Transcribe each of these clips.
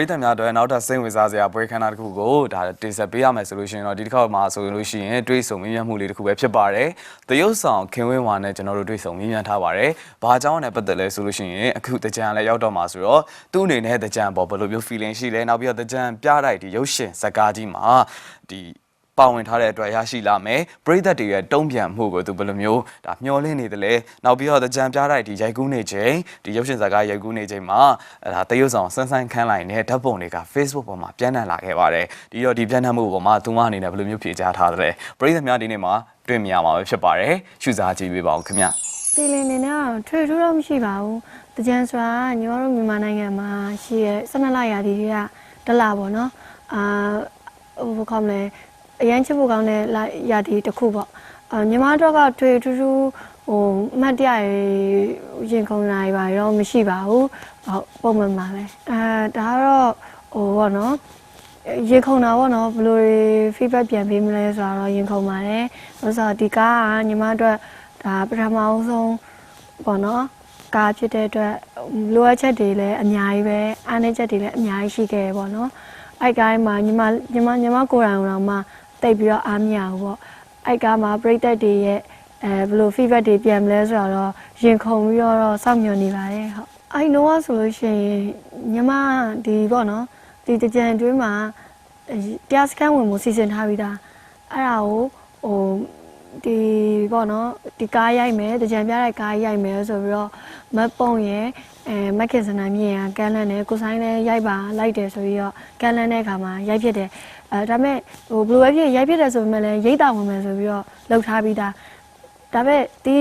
ရိသတ်များအတွက်နောက်ထပ်စိတ်ဝင်စားစရာပွဲခန်းနာတစ်ခုကိုဒါတင်ဆက်ပေးရမယ်ဆိုလို့ရှိရင်တော့ဒီတစ်ခေါက်မှာဆိုလို့ရှိရင်တွေးဆုံမြင်မြတ်မှုလေးတစ်ခုပဲဖြစ်ပါတယ်။တရုတ်ဆောင်ခင်ဝင်းဝါနဲ့ကျွန်တော်တို့တွေးဆုံမြင်မြတ်ထားပါတယ်။ဘာအကြောင်းနဲ့ပတ်သက်လဲဆိုလို့ရှိရင်အခုတကြံလည်းရောက်တော့မှာဆိုတော့သူ့အနေနဲ့တကြံပေါ်ဘယ်လိုမျိုး feeling ရှိလဲနောက်ပြီးတော့တကြံပြတိုက်ဒီရုပ်ရှင်ဇာတ်ကားကြီးမှာဒီ ပါဝင်ထားတဲ့အတွက်ရရှိလာမယ်ပရိသတ်တွေရဲ့တုံ့ပြန်မှုကိုသူဘယ်လိုမျိုးဒါမျှော်လင့်နေတယ်လဲနောက်ပြီးတော့တကြံပြတိုက်ဒီရိုက်ကူးနေချိန်ဒီရုပ်ရှင်ဇာတ်ကားရိုက်ကူးနေချိန်မှာအဲဒါတရုတ်ဆောင်ဆန်းဆန်းခန်းလိုက်နဲ့ဓာတ်ပုံတွေက Facebook ပေါ်မှာပြန့်နှံ့လာခဲ့ပါတယ်ဒီတော့ဒီပြန့်နှံ့မှုပေါ်မှာသူမအနေနဲ့ဘယ်လိုမျိုးဖြေကြားထားတယ်လဲပရိသတ်များဒီနေ့မှာတွေ့မြင်ရမှာပဲဖြစ်ပါတယ်ရှုစားကြည့်ပေးပါဦးခင်ဗျဒီလင်းနေတော့ထွေထူးတော့မရှိပါဘူး။တကြံဆိုတာကညီမတို့မြန်မာနိုင်ငံမှာရှိရဲ့12လရာသီတွေကတလပေါ့နော်။အာဟိုဘယ်ခေါမလဲ အရန်ချစ်ဖို့ကောင်းတဲ့လရာသီတစ်ခုပေါ့။အာညီမတို့ကထွေထူးထူးဟိုအမှတ်တရရင်ခုန်လာရပါတော့မရှိပါဘူး။ဟုတ်ပုံမှန်ပါပဲ။အာဒါကတော့ဟိုပေါ့နော်။ရင်ခုန်တာပေါ့နော်ဘယ်လိုတွေ feedback ပြန်ပေးမလဲဆိုတော့ရင်ခုန်ပါတယ်။ဆိုတော့ဒီကားကညီမတို့ဒါပထမအောင်ဆုံးပေါ့နော်ကားဖြစ်တဲ့အတွက်လိုအပ်ချက်တွေလည်းအများကြီးပဲအားနည်းချက်တွေလည်းအများကြီးရှိခဲ့တယ်ပေါ့နော်။အဲ့ကားမှာညီမညီမညီမကိုယ်တိုင်တော့မှ တိတ်ပြီးတော့အားမရဘူးပေါ့။အဲ့ကားမှာပြိသက်တွေရဲ့အဲဘယ်လို feedback တွေပြန်မလဲဆိုတော့ရင်ခုန်ပြီးတော့စောင့်မျှော်နေပါတယ်ဟုတ်။အဲ့တော့ဆိုလို့ရှိရင်ညီမဒီပေါ့နော်ဒီတကြံအတွင်းမှာတရားစခန်းဝင်မှုစီစဉ်ထားပြီးသားအဲ့ဒါကိုဟိုဒီပေါ့နော်ဒီကားရိုက်မယ်တကြံပြတဲ့ကားရိုက်မယ်ဆိုပြီးတော့မတ်ပုံရဲ့အဲမက်ခင်စနာမြင့်ရကန်လန်နဲ့ကိုဆိုင်လည်းရိုက်ပါလိုက်တယ်ဆိုပြီးတော့ကန်လန်တဲ့အခါမှာရိုက်ဖြစ်တယ် အဲဒါပေမဲ့ဟိုဘလိုပဲဖြစ်ရိုက်ဖြစ်တယ်ဆိုပေမဲ့လည်းရိတ်တာဝင်မယ်ဆိုပြီးတော့လှုပ်ထားပြီးသားဒါပေမဲ့ဒီ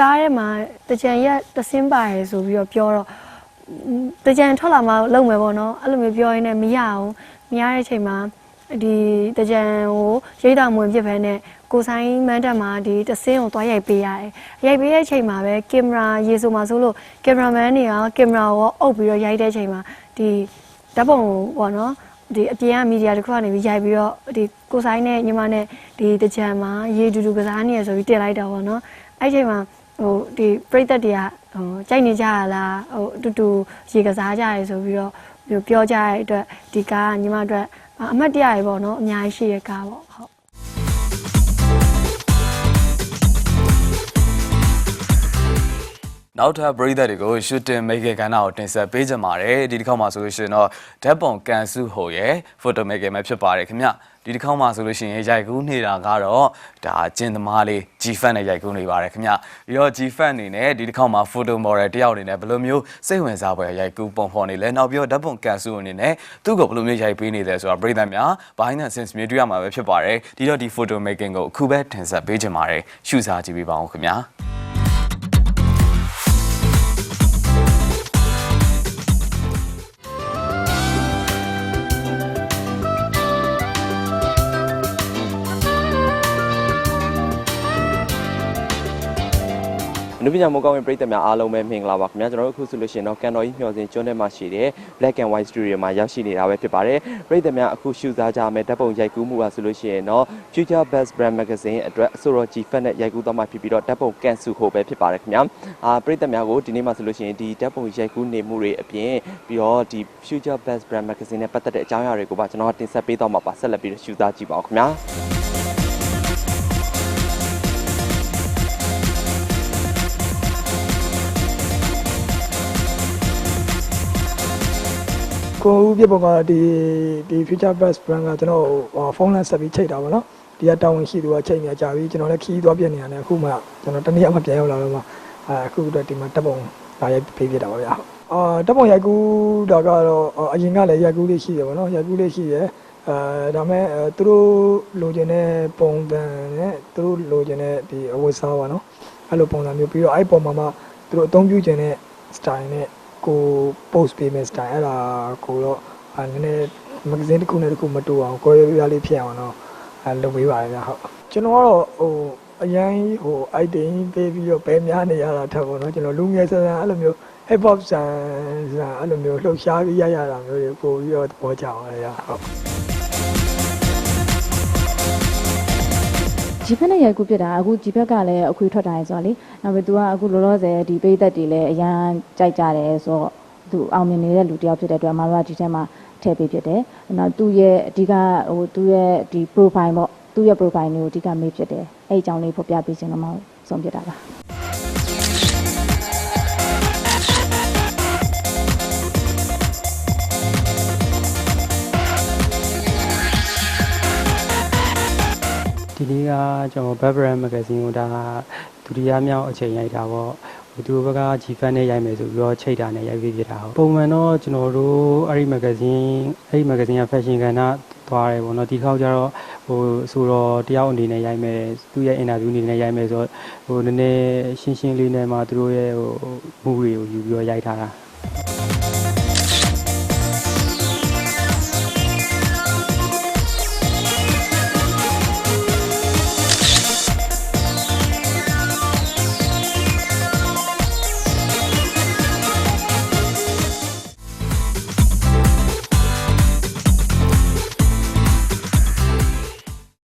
ကားထဲမှာတကြံရက်တစင်းပါတယ်ဆိုပြီးတော့ပြောတော့တကြံထွက်လာမှလုံမယ်ပေါ့နော်အဲ့လိုမျိုးပြောရင်းနဲ့မရအောင်မရတဲ့အချိန်မှာဒီတကြံကိုရိတ်တာမဝင်ဖြစ်ဖ ೇನೆ ကိုဆိုင်မန်းတက်မှာဒီတစင်းကိုတွားရိုက်ပေးရတယ်ရိုက်ပေးတဲ့အချိန်မှာပဲကင်မရာရေဆိုမှာဆိုလို့ကင်မရာမန်တွေကကင်မရာကိုအုပ်ပြီးတော့ရိုက်တဲ့အချိန်မှာဒီဓာတ်ပုံကိုပေါ့နော် ဒီအပြင်ကမီဒီယာတစ်ခုကနေပြီးရိုက်ပြီးတော့ဒီကိုဆိုင်နဲ့ညီမနဲ့ဒီတကြံမှာရေတူတူကစားနေရဆိုပြီးတင်လိုက်တာပေါ့နော်အဲ့ဒီအချိန်မှာဟိုဒီပြိသက်တွေကဟိုကြိုက်နေကြရလားဟိုအတူတူရေကစားကြရဆိုပြီးတော့ပြောပြောကြရတဲ့အတွက်ဒီကားကညီမအတွက်အမှတ်တရရပေါ့နော်အများကြီးရှိရကားပေါ့ဟုတ် နောက်ထပ်ပရိသတ်တွေကို shooting မိတ်ကကဏ္ဍကိုတင်ဆက်ပေးကြပါတယ်ဒီတစ်ခေါက်မှာဆိုလို့ရှိရင်တော့ဓာတ်ပုံကန်စုဟိုရဲ့ photo maker ပဲဖြစ်ပါတယ်ခင်ဗျဒီတစ်ခေါက်မှာဆိုလို့ရှိရင်ရိုက်ကူးနေတာကတော့ဒါကျင်သမားလေး G fan နဲ့ရိုက်ကူးနေပါတယ်ခင်ဗျပြီးတော့ G fan အနေနဲ့ဒီတစ်ခေါက်မှာ photo model တယောက်အနေနဲ့ဘယ်လိုမျိုးစိတ်ဝင်စားဖွယ်ရိုက်ကူးပုံဖော်နေလဲနောက်ပြီးတော့ဓာတ်ပုံကန်စုအနေနဲ့သူ့ကိုဘယ်လိုမျိုးရိုက်ပေးနေလဲဆိုတာပရိသတ်များ behind the scenes မြေတွေ့ရမှာပဲဖြစ်ပါတယ်ဒီတော့ဒီ photo making ကိုအခုပဲတင်ဆက်ပေးချင်ပါတယ်ရှုစားကြည့်ပေးပါဦးခင်ဗျာ နုပညာမောကောင်းဝင်ပြည်သက်များအားလုံးပဲမင်္ဂလာပါခင်ဗျာကျွန်တော်တို့အခုဆိုလို့ရှိရင်တော့ကန်တော်ကြီးမျှော်စင်ကျွန်းထဲမှာရှိတဲ့ Black and White Studio မှာရောက်ရှိနေတာပဲဖြစ်ပါတယ်ပြည်သက်များအခုရှုစားကြမယ်ဓာတ်ပုံရိုက်ကူးမှုပါဆိုလို့ရှိရင်တော့ Future Best Brand Magazine အတွက်အစိုးရ G Fat နဲ့ရိုက်ကူးသွားမှဖြစ်ပြီးတော့ဓာတ်ပုံကန်ဆူဖို့ပဲဖြစ်ပါတယ်ခင်ဗျာအာပြည်သက်များကိုဒီနေ့မှာဆိုလို့ရှိရင်ဒီဓာတ်ပုံရိုက်ကူးနေမှုတွေအပြင်ပြီးတော့ဒီ Future Best Brand Magazine နဲ့ပတ်သက်တဲ့အကြောင်းအရာတွေကိုပါကျွန်တော်တင်ဆက်ပေးသွားမှာပါဆက်လက်ပြီးရှုစားကြည့်ပါဦးခင်ဗျာ ကိုဦးပြပုံကဒီဒီ future best brand ကကျွန်တော်ဟိုဖုန်းလမ်းဆက်ပြီးချိန်တာပေါ့နော်ဒီကတာဝန်ရှိသူကချိန်နေကြပြီကျွန်တော်လည်းခီးသွားပြနေရတယ်အခုမှကျွန်တော်တနေ့မှပြန်ရောက်လာတော့မှအဲအခုတော့ဒီမှာတပ်ပုံလာရိုက်ဖေးပြတာပါဗျာအာတပ်ပုံရိုက်ကူးတာကတော့အရင်ကလည်းရိုက်ကူးလေးရှိတယ်ပေါ့နော်ရိုက်ကူးလေးရှိတယ်အဲဒါမဲ့သူတို့လိုချင်တဲ့ပုံစံနဲ့သူတို့လိုချင်တဲ့ဒီအဝတ်စားပါနော်အဲ့လိုပုံစံမျိုးပြီးတော့အဲ့ပုံမှာမှသူတို့အသုံးပြုချင်တဲ့ style နဲ့ ကို post ပေးမယ် style အဲ့ဒါကိုတော့အဲနည်းနည်း magazine တစ်ခုနဲ့တစ်ခုမတူအောင်ကိုယ်ရရလေးဖြစ်အောင်တော့အဲလုပ်ပေးပါရစေဟုတ်ကျွန်တော်ကတော့ဟိုအရင်ဟို item ပေးပြီးတော့ပဲများနေရတာထက်ပေါ့နော်ကျွန်တော်လူငယ်ဆန်ဆန်အဲ့လိုမျိုး hip hop ဆန်ဆန်အဲ့လိုမျိုးလှုပ်ရှားပြီးရရတာမျိုးတွေပို့ပြီးတော့သဘောကျအောင်ရဟုတ် ဂျီဖက်နဲ့ရိုက်ကူးပြစ်တာအခုဂျီဖက်ကလည်းအခွေထွက်တာရယ်ဆိုတော့လေနောက်ပြီး तू ကအခုလောလောဆယ်ဒီပိသက်တွေလည်းအရန်ကြိုက်ကြတယ်ဆိုတော့သူအောင်မြင်နေတဲ့လူတစ်ယောက်ဖြစ်တဲ့အတွက်မမတို့ကဒီထဲမှာထည့်ပေးဖြစ်တယ်။နောက်သူ့ရဲ့အဓိကဟိုသူ့ရဲ့ဒီ profile ပေါ့သူ့ရဲ့ profile ကိုအဓိကမေးဖြစ်တယ်။အဲ့ဒီအကြောင်းလေးဖော်ပြပေးခြင်းတော့မဟုတ်ဆုံးဖြစ်တာပါ။ ဒီနေ့ကကျွန်တော် Barbara Magazine ကိုဒါဒုတိယမြောက်အချိန်ရိုက်တာပေါ့ဟိုသူတို့ဘက်က G-Fan နဲ့ရိုက်မယ်ဆိုပြီးတော့ချိန်တာနဲ့ရိုက်ပေးပြတာဟုတ်ပုံမှန်တော့ကျွန်တော်တို့အဲ့ဒီ magazine အဲ့ဒီ magazine က fashion ကဏ္ဍသွားတယ်ပေါ့နော်ဒီခေါက်ကျတော့ဟိုဆိုတော့တယောက်အနေနဲ့ရိုက်မယ်သူ့ရဲ့ interview အနေနဲ့ရိုက်မယ်ဆိုတော့ဟိုနည်းနည်းရှင်းရှင်းလေးနဲ့မှသူတို့ရဲ့ဟိုမှုတွေကိုယူပြီးတော့ရိုက်ထားတာ